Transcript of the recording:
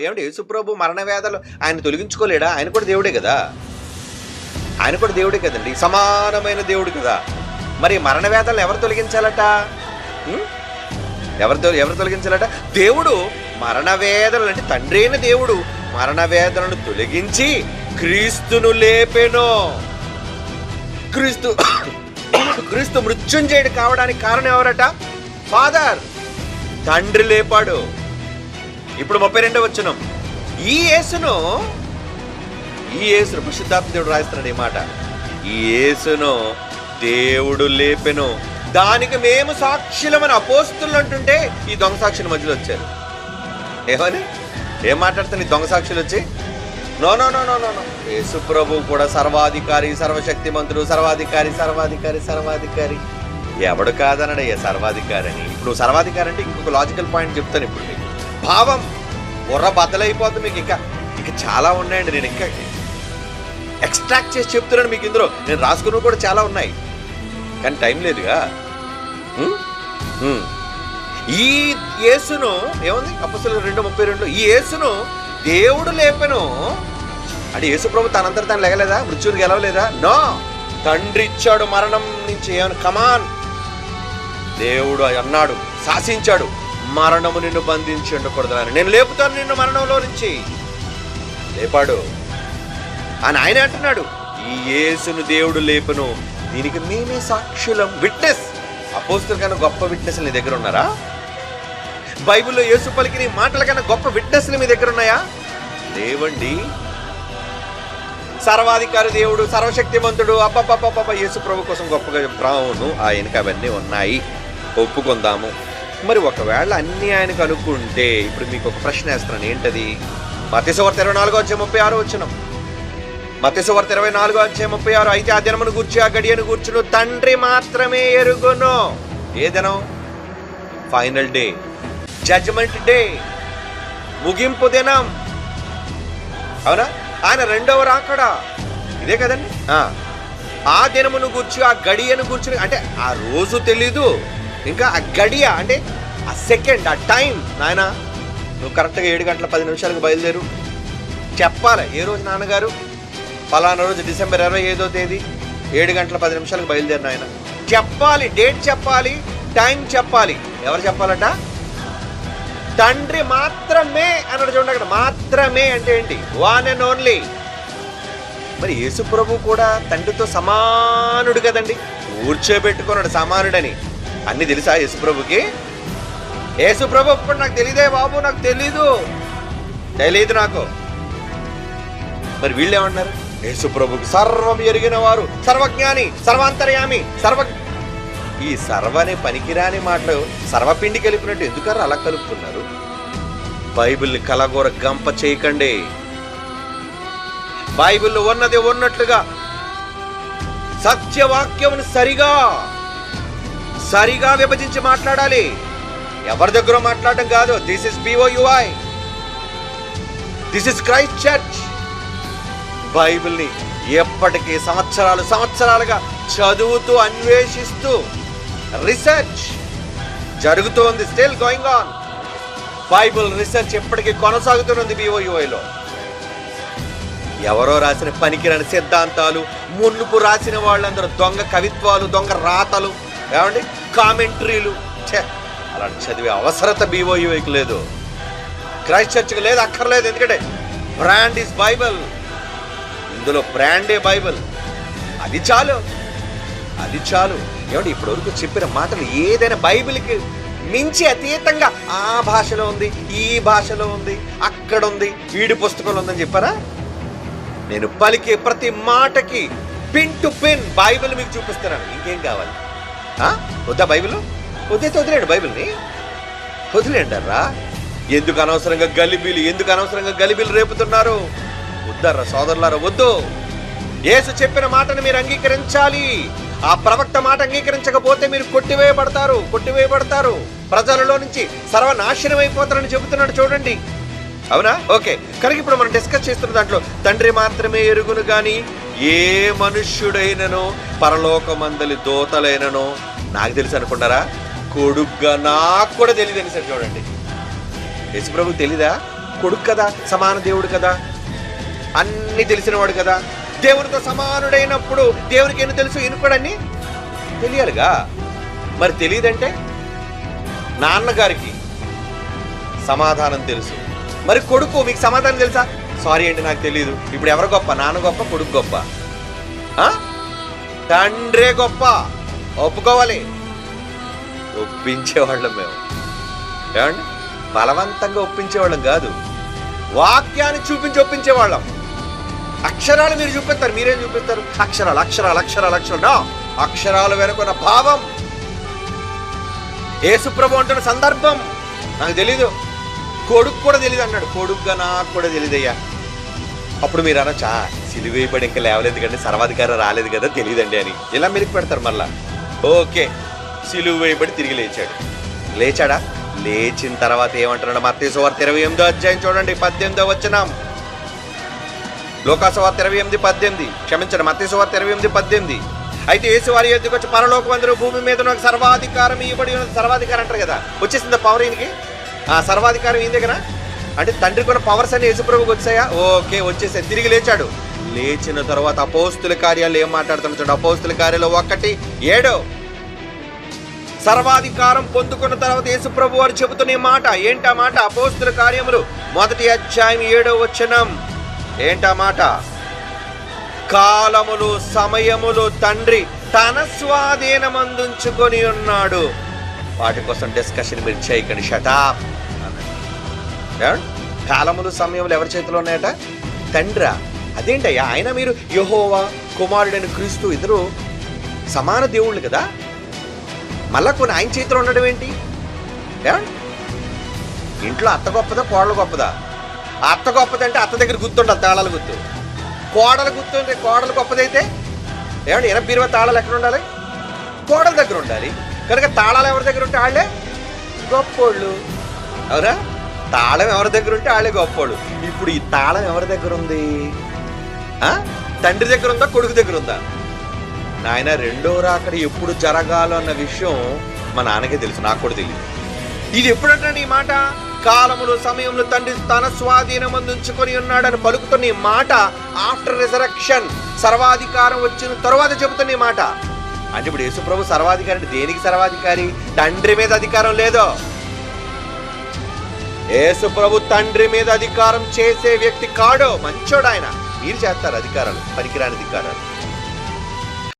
ఏమిటి యేసుప్రభు మరణ వేదలు ఆయన తొలగించుకోలేడా? ఆయన కూడా దేవుడే కదా? ఆయన కూడా దేవుడే కదండి సమానమైన దేవుడు కదా. మరి మరణ వేదాలను ఎవరు తొలగించాలట? ఎవరు ఎవరు తొలగించాలట? దేవుడు మరణ వేదనలు అంటే తండ్రి అయిన దేవుడు మరణ వేదనను తొలగించి క్రీస్తును లేపెను. క్రీస్తు క్రీస్తు మృత్యుంజయుడు కావడానికి కారణం ఎవరట? ఫాదర్. తండ్రి లేపాడు. ఇప్పుడు ముప్పై రెండవ వచ్చినం ఈ యేసును ఈ యేసును పరిశుద్ధాత్మ దేవుడు రాయిస్తున్నాడు ఈ మాట. ఈ యేసును దేవుడు లేపెను. దానికి మేము సాక్షులమని అపోస్తులు అంటుంటే ఈ దొంగ సాక్షుల మధ్యలో వచ్చారు. ఏమని? ఏం మాట్లాడుతున్న ఈ దొంగ సాక్షులు వచ్చి? No no no no no no. Yesu ప్రభు కూడా సర్వాధికారి సర్వశక్తిమంతుడు సర్వాధికారి సర్వాధికారి సర్వాధికారి. ఎవడు కాదనడయ్యా సర్వాధికారి అని? ఇప్పుడు సర్వాధికారి అంటే ఇంకొక లాజికల్ పాయింట్ చెప్తాను ఇప్పుడు మీకు భావం బుర్ర బద్దలైపోతుంది మీకు ఇంకా. ఇంకా చాలా ఉన్నాయండి నేను ఇంకా ఎక్స్ట్రాక్ట్ చేసి చెప్తున్నాను మీకు ఇందులో. నేను రాసుకున్నవి కూడా చాలా ఉన్నాయి. కానీ టైం లేదుగా. ఈ యేసును ఏముంది? అప్పసలు రెండు ముప్పై రెండు. ఈ యేసును దేవుడు లేపెను. అంటే యేసు ప్రభు తనంతట తను లెగలేదా? మృత్యుని గెలవలేదా? నో. తండ్రి ఇచ్చాడు మరణం నుంచి. ఏమని కమాన్. దేవుడు అన్నాడు. శాసించాడు. మరణము నిన్ను బంధించి ఉండకూడదు అని నేను లేపుతాను నిన్ను మరణంలో నుంచి. లేపాడు. అని ఆయన అంటున్నాడు. ఈ యేసును దేవుడు లేపను. దీనికి మేమే సాక్షులం. విట్నెస్ అపోస్తుల కన్నా గొప్ప విట్నెస్ నీ దగ్గర ఉన్నారా? బైబిల్లో యేసు పలికిన ఈ మాటల కన్నా గొప్ప విట్నెస్లు మీ దగ్గర ఉన్నాయా? లేవండి. సర్వాధికారి దేవుడు సర్వశక్తిమంతుడు అబ్బబ్బబ్బబ్బ యేసు ప్రభు కోసం గొప్పగా ప్రావును ఆయనకి అవన్నీ ఉన్నాయి. ఒప్పుకుందాము. మరి ఒకవేళ అన్ని ఆయనకు అనుకుంటే ఇప్పుడు మీకు ఒక ప్రశ్న వేస్తున్నాను ఏంటది? మత్స్యవార్త ఇరవై నాలుగో వచ్చే ముప్పై ఆరు వచ్చిన మత్స్యవార్త ఇరవై నాలుగో వచ్చే ముప్పై ఆరు. అయితే ఆ దినమును గూర్చి ఆ గడియను గూర్చును తండ్రి మాత్రమే ఎరుగును. ఏ దినం? ఫైనల్ డే జడ్జ్మెంట్ డే ముగింపు దినం. అవునా? ఆయన రెండవ రాకడా. ఇదే కదండి? ఆ. దినమును గూర్చి ఆ గడియను కూర్చుని అంటే ఆ రోజు తెలీదు. ఇంకా ఆ గడియ అంటే ఆ సెకండ్ ఆ టైం నాయన నువ్వు కరెక్ట్గా ఏడు గంటల పది నిమిషాలకు బయలుదేరు. చెప్పాలి ఏ రోజు నాన్నగారు? ఫలానా రోజు డిసెంబర్ ఇరవై ఐదో తేదీ ఏడు గంటల పది నిమిషాలకు బయలుదేరిన ఆయన చెప్పాలి డేట్ చెప్పాలి టైం చెప్పాలి. ఎవరు చెప్పాలట? తండ్రి మాత్రమే అన్నాడు చూడండి అక్కడ మాత్రమే అంటే ఏంటి? వన్ అండ్ ఓన్లీ మరి యేసు ప్రభు కూడా తండ్రితో సమానుడు కదండి? కూర్చోబెట్టుకున్నాడు సమానుడని. అన్ని తెలుసా యేసు ప్రభుకి యేసు ఇప్పుడు నాకు తెలియదే బాబు నాకు తెలీదు. తెలీదు నాకు. మరి వీళ్ళు ఏమన్నారు యేసుప్రభుకి సర్వం ఎరిగిన వారు సర్వజ్ఞాని సర్వాంతర్యామి సర్వ ఈ సర్వని పనికిరాని మాటలు సర్వపిండి కలిపినట్టు ఎందుకన్నారు అలా కలుపుతున్నారు? బైబిల్ని కలగోర గంప చేయకండి. బైబిల్ ఉన్నది ఉన్నట్లుగా సత్యవాక్యం సరిగా సరిగా విభజించి మాట్లాడాలి. ఎవరి దగ్గర మాట్లాడడం కాదు this is BOUI this is Christ church బైబిల్ని ఎప్పటికీ సంవత్సరాలు సంవత్సరాలుగా చదువుతూ అన్వేషిస్తూ రీసెర్చ్ జరుగుతోంది still going on Bible research ఎప్పటికీ కొనసాగుతున్నది బిఓయుఐలో ఎవరో రాసిన పనికిరాని సిద్ధాంతాలు మున్నుపు రాసిన వాళ్ళందరూ దొంగ కవిత్వాలు దొంగ రాతలు ఏమండి? కామెంట్రీలు. ఛే అలాంటి చదివే అవసరత బీఓయూకి లేదు. క్రైస్ట్ చర్చ్కి లేదు అక్కర్లేదు. ఎందుకంటే బ్రాండ్ ఇస్ బైబిల్. ఇందులో బ్రాండే బైబిల్. అది చాలు. అది చాలు. ఏమండి ఇప్పటివరకు చెప్పిన మాటలు ఏదైనా బైబిల్కి మించి అతీతంగా ఆ భాషలో ఉంది ఈ భాషలో ఉంది అక్కడ ఉంది వీడి పుస్తకంలో ఉందని చెప్పారా? నేను పలికే ప్రతి మాటకి పిన్ టు పిన్ బైబిల్ మీకు చూపిస్తున్నాను. ఇంకేం కావాలి? వద్దా బైబిల్? వద్దైతే వదిలేండి బైబిల్ని. వదిలేండర్రా ఎందుకు అనవసరంగా గలిబీలు ఎందుకు అనవసరంగా గలిబీలు రేపుతున్నారు? వద్దర్రా సోదరులారా వద్దు. యేసు చెప్పిన మాటను మీరు అంగీకరించాలి. ఆ ప్రవక్త మాట అంగీకరించకపోతే మీరు కొట్టివేయబడతారు కొట్టివేయబడతారు. ప్రజలలో నుంచి సర్వనాశనం అయిపోతారని చెబుతున్నాడు చూడండి. అవునా? ఓకే. కనుక ఇప్పుడు మనం డిస్కస్ చేస్తున్న దాంట్లో తండ్రి మాత్రమే ఎరుగును గాని ఏ మనుష్యుడైనను పరలోకమందలి దోతలైనను నాకు తెలుసు అనుకున్నారా? కొడుగ్గా నాకు కూడా తెలియదు అని సార్ చూడండి. యశుప్రభు తెలీదా? కొడుకు కదా సమాన దేవుడు కదా అన్ని తెలిసినవాడు కదా. దేవునితో సమానుడైనప్పుడు దేవునికి ఎన్ని తెలుసు ఈయన కూడా అన్ని తెలియాలిగా. మరి తెలియదంటే నాన్నగారికి సమాధానం తెలుసు. మరి కొడుకు మీకు సమాధానం తెలుసా? సారీ అండి నాకు తెలియదు ఇప్పుడు ఎవరు గొప్ప? నాన్న గొప్ప కొడుకు గొప్ప? ఆ? తండ్రే గొప్ప. ఒప్పుకోవాలి. ఒప్పించేవాళ్ళం మేము. ఏమండి? బలవంతంగా ఒప్పించేవాళ్ళం కాదు. వాక్యాన్ని చూపించి ఒప్పించేవాళ్ళం. అక్షరాలు మీరు చూపిస్తారు మీరేం చూపిస్తారు? అక్షరాలు అక్షరాలు అక్షరాలు అక్షరాలు. అక్షరాలు వెనుకున్న భావం. ఏసుప్రభు అంటున్న సందర్భం. నాకు తెలీదు. కొడుకు కూడా తెలియదు అన్నాడు. కొడుకుగా నాకు కూడా తెలియదయ్యా అప్పుడు మీరు అనొచ్చా? సిలివేయబడి ఇంకా లేవలేదు కానీ సర్వాధికారం రాలేదు కదా తెలియదండి అని. ఇలా మెరుగు పెడతారు మళ్ళా. ఓకే సిలువు వేయబడి తిరిగి లేచాడు. లేచాడా? లేచిన తర్వాత ఏమంటున్నాడు మత్తయి వార్త ఇరవై ఎనిమిదో అధ్యాయం చూడండి పద్దెనిమిదో వచ్చినాం లోకాసువార్త ఇరవై ఎనిమిది పద్దెనిమిది. క్షమించండి మత్తయి సువార్త ఇరవై ఎనిమిది పద్దెనిమిది. అయితే ఏసువారి ఎద్దుకొచ్చి పరలోకం అందరూ భూమి మీద నాకు సర్వాధికారం ఇవ్వబడి సర్వాధికారం అంటారు కదా. వచ్చేసింది పవర్ ఈయనకి? సర్వాధికారం ఈయన దగ్గర? అంటే తండ్రికి ఉన్న పవర్స్ అన్ని యేసుప్రభుకి వచ్చాయా? ఓకే వచ్చేసాయి. తిరిగి లేచాడు. లేచిన తర్వాత అపోస్తుల కార్యాలు ఏం మాట్లాడుతున్నా చూడండి అపోస్తుల కార్యాలు ఒకటి ఏడో. సర్వాధికారం పొందుకున్న తర్వాత యేసుప్రభు వారు చెబుతున్న మాట ఏంటా మాట? అపోస్తుల కార్యములు. మొదటి అధ్యాయం ఏడో వచనం. ఏంటా మాట? కాలములు సమయములు తండ్రి తన స్వాధీనమందుంచుకొని ఉన్నాడు. వాటి కోసం డిస్కషన్ మీరు చేయకండి షటాప్ కాలములు సమయంలో ఎవరి చేతిలో ఉన్నాయట? తండ్రా. అదేంటయ్యా? ఆయన మీరు యహోవా కుమారుడైన క్రీస్తు ఇద్దరు సమాన దేవుళ్ళు కదా? మళ్ళా కొన్ని ఆయన చేతిలో ఉండడం ఏంటి? ఇంట్లో అత్త గొప్పదా కోడలు గొప్పదా? అత్త గొప్పదంటే అత్త దగ్గర గుర్తుండాలి తాళాల గుర్తు కోడలు గుర్తుంటే కోడలు గొప్పదైతే? ఏమండి ఎనభై ఇరవై తాళాలు ఎక్కడ ఉండాలి? కోడల దగ్గర ఉండాలి. కనుక తాళాలు ఎవరి దగ్గర ఉంటే వాళ్ళే గొప్పోళ్ళు. అవునా? తాళం ఎవరి దగ్గర ఉంటే వాళ్ళే గొప్పోళ్ళు. ఇప్పుడు ఈ తాళం ఎవరి దగ్గర ఉంది? తండ్రి దగ్గర ఉందా కొడుకు దగ్గర ఉందా? నాయన రెండో రాకడ ఎప్పుడు జరగాలో అన్న విషయం మా నాన్నకే తెలుసు నాకు కూడా తెలియదు ఇది ఎప్పుడంటే ఈ మాట? కాలములు సమయంలో తండ్రి తన స్వాధీనం అందించుకొని ఉన్నాడని పలుకుతున్న ఈ మాట ఆఫ్టర్ రిజరక్షన్. సర్వాధికారం వచ్చిన తర్వాత చెబుతున్న ఈ మాట. అంటే ఇప్పుడు యేసుప్రభు సర్వాధికారి అంటే దేనికి సర్వాధికారి? తండ్రి మీద అధికారం లేదో. యేసుప్రభు తండ్రి మీద అధికారం చేసే వ్యక్తి కాడో. మంచోడు ఆయన. మీరు చేస్తారు అధికారాలు పనికిరాని అధికారాలు.